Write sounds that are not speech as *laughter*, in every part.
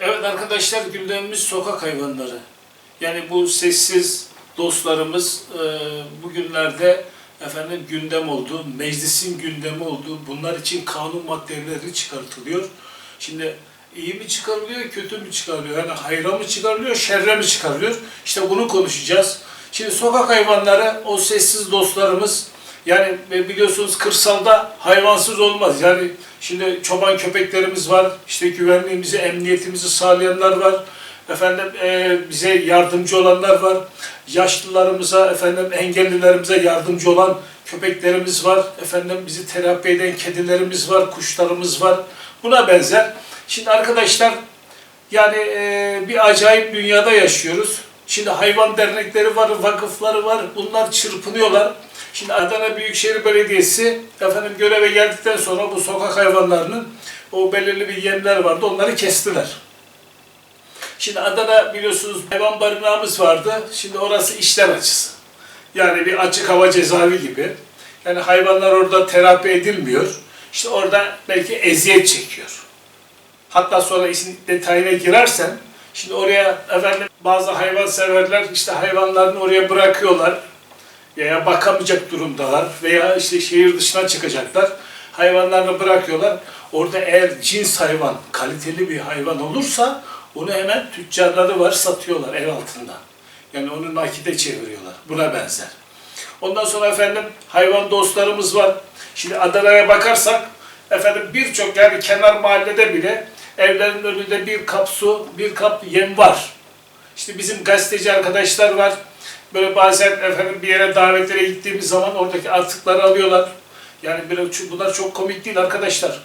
Evet arkadaşlar gündemimiz sokak hayvanları. Yani bu sessiz dostlarımız e, bugünlerde efendim gündem oldu, meclisin gündemi oldu. Bunlar için kanun maddeleri çıkartılıyor. Şimdi iyi mi çıkarılıyor, kötü mü çıkarılıyor? Yani hayra mı çıkarılıyor, şerre mi çıkarılıyor? İşte bunu konuşacağız. Şimdi sokak hayvanları, o sessiz dostlarımız, yani biliyorsunuz kırsalda hayvansız olmaz. Yani şimdi çoban köpeklerimiz var, işte güvenliğimizi, emniyetimizi sağlayanlar var. Efendim e, bize yardımcı olanlar var. Yaşlılarımıza, efendim engellilerimize yardımcı olan köpeklerimiz var. Efendim bizi terapi eden kedilerimiz var, kuşlarımız var. Buna benzer. Şimdi arkadaşlar yani e, bir acayip dünyada yaşıyoruz. Şimdi hayvan dernekleri var, vakıfları var. Bunlar çırpınıyorlar. Şimdi Adana Büyükşehir Belediyesi efendim göreve geldikten sonra bu sokak hayvanlarının o belirli bir yemler vardı. Onları kestiler. Şimdi Adana biliyorsunuz hayvan barınağımız vardı. Şimdi orası işler açısı. Yani bir açık hava cezaevi gibi. Yani hayvanlar orada terapi edilmiyor. İşte orada belki eziyet çekiyor. Hatta sonra işin detayına girersen, şimdi oraya efendim bazı hayvan severler işte hayvanlarını oraya bırakıyorlar veya bakamayacak durumdalar veya işte şehir dışına çıkacaklar. Hayvanlarını bırakıyorlar. Orada eğer cins hayvan, kaliteli bir hayvan olursa onu hemen tüccarları var satıyorlar ev altında. Yani onu nakite çeviriyorlar. Buna benzer. Ondan sonra efendim hayvan dostlarımız var. Şimdi Adana'ya bakarsak efendim birçok yani kenar mahallede bile evlerin önünde bir kap su, bir kap yem var. İşte bizim gazeteci arkadaşlar var. Böyle bazen efendim bir yere davetlere gittiğimiz zaman oradaki atıkları alıyorlar. Yani böyle, bunlar çok komik değil arkadaşlar.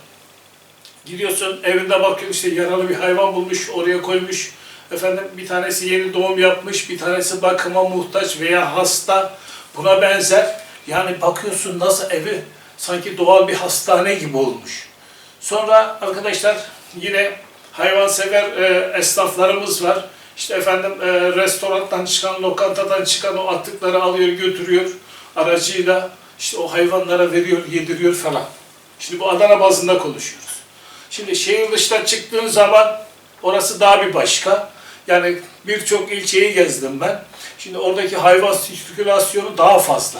Gidiyorsun evinde bakıyorsun işte yaralı bir hayvan bulmuş oraya koymuş. Efendim bir tanesi yeni doğum yapmış, bir tanesi bakıma muhtaç veya hasta. Buna benzer. Yani bakıyorsun nasıl evi sanki doğal bir hastane gibi olmuş. Sonra arkadaşlar yine hayvansever e, esnaflarımız var. İşte efendim e, restorandan çıkan, lokantadan çıkan o atıkları alıyor götürüyor aracıyla. işte o hayvanlara veriyor, yediriyor falan. Şimdi bu Adana bazında konuşuyoruz. Şimdi şehir dışına çıktığın zaman orası daha bir başka. Yani birçok ilçeyi gezdim ben. Şimdi oradaki hayvan sirkülasyonu daha fazla.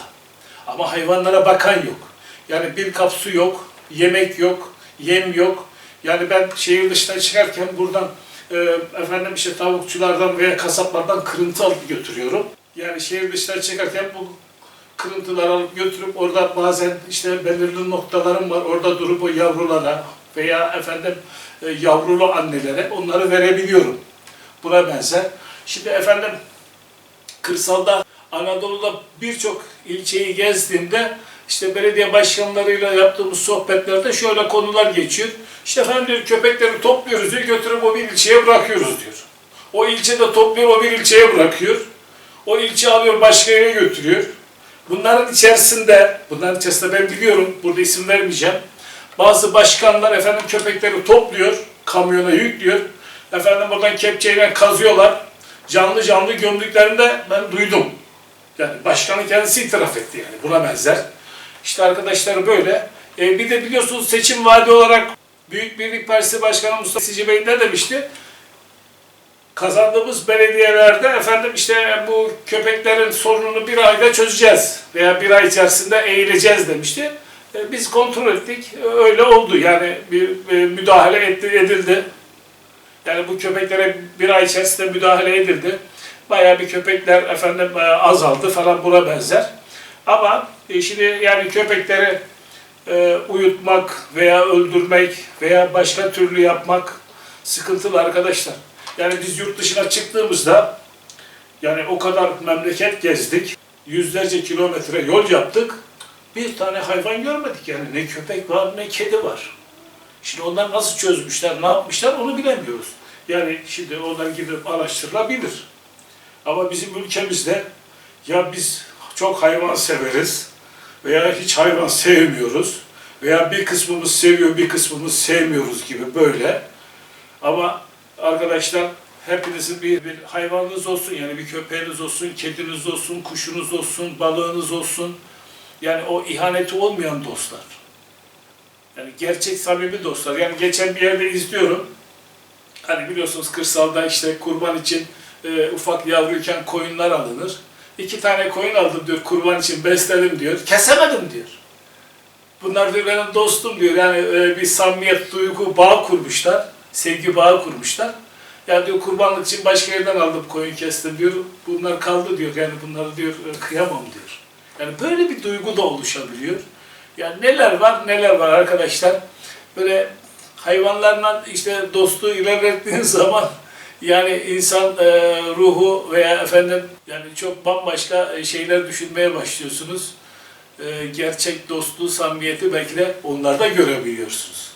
Ama hayvanlara bakan yok. Yani bir kap su yok, yemek yok, yem yok. Yani ben şehir dışına çıkarken buradan e, efendim işte tavukçulardan veya kasaplardan kırıntı alıp götürüyorum. Yani şehir dışına çıkarken bu kırıntıları alıp götürüp orada bazen işte belirli noktalarım var. Orada durup o yavrulara veya efendim e, yavrulu annelere onları verebiliyorum. Buna benzer. Şimdi efendim kırsalda Anadolu'da birçok ilçeyi gezdiğimde işte belediye başkanlarıyla yaptığımız sohbetlerde şöyle konular geçiyor. İşte efendim diyor, köpekleri topluyoruz diyor, götürüp o bir ilçeye bırakıyoruz diyor. O ilçe de topluyor, o bir ilçeye bırakıyor. O ilçe alıyor, başka yere götürüyor. Bunların içerisinde, bunların içerisinde ben biliyorum, burada isim vermeyeceğim. Bazı başkanlar efendim köpekleri topluyor, kamyona yüklüyor. Efendim buradan kepçeyle kazıyorlar. Canlı canlı gömdüklerinde ben duydum. Yani başkanın kendisi itiraf etti yani buna benzer. İşte arkadaşlar böyle. E, bir de biliyorsunuz seçim vaadi olarak Büyük Birlik Partisi Başkanı Mustafa Sici Bey ne demişti? Kazandığımız belediyelerde efendim işte bu köpeklerin sorununu bir ayda çözeceğiz veya bir ay içerisinde eğileceğiz demişti. E, biz kontrol ettik. Öyle oldu. Yani bir, bir müdahale etti, edildi. Yani bu köpeklere bir ay içerisinde müdahale edildi. Bayağı bir köpekler efendim e, azaldı falan buna benzer. Ama e, şimdi yani köpekleri e, uyutmak veya öldürmek veya başka türlü yapmak sıkıntılı arkadaşlar. Yani biz yurt dışına çıktığımızda yani o kadar memleket gezdik. Yüzlerce kilometre yol yaptık. Bir tane hayvan görmedik yani. Ne köpek var ne kedi var. Şimdi onlar nasıl çözmüşler, ne yapmışlar onu bilemiyoruz. Yani şimdi onlar gidip araştırılabilir. Ama bizim ülkemizde ya biz çok hayvan severiz veya hiç hayvan sevmiyoruz veya bir kısmımız seviyor bir kısmımız sevmiyoruz gibi böyle. Ama arkadaşlar hepinizin bir, bir hayvanınız olsun yani bir köpeğiniz olsun, kediniz olsun, kuşunuz olsun, balığınız olsun. Yani o ihaneti olmayan dostlar. Yani gerçek samimi dostlar. Yani geçen bir yerde izliyorum. Hani biliyorsunuz kırsalda işte kurban için e, ufak yavruyken koyunlar alınır. İki tane koyun aldım diyor kurban için besledim diyor. Kesemedim diyor. Bunlar diyor benim dostum diyor. Yani e, bir samimiyet, duygu, bağ kurmuşlar. Sevgi bağı kurmuşlar. Ya diyor kurbanlık için başka yerden aldım koyun kestim diyor. Bunlar kaldı diyor. Yani bunları diyor e, kıyamam diyor. Yani böyle bir duygu da oluşabiliyor. Yani neler var neler var arkadaşlar. Böyle hayvanlarla işte dostluğu ilerlettiğin *laughs* zaman yani insan e, ruhu veya efendim yani çok bambaşka e, şeyler düşünmeye başlıyorsunuz. E, gerçek dostluğu, samimiyeti belki de onlarda görebiliyorsunuz.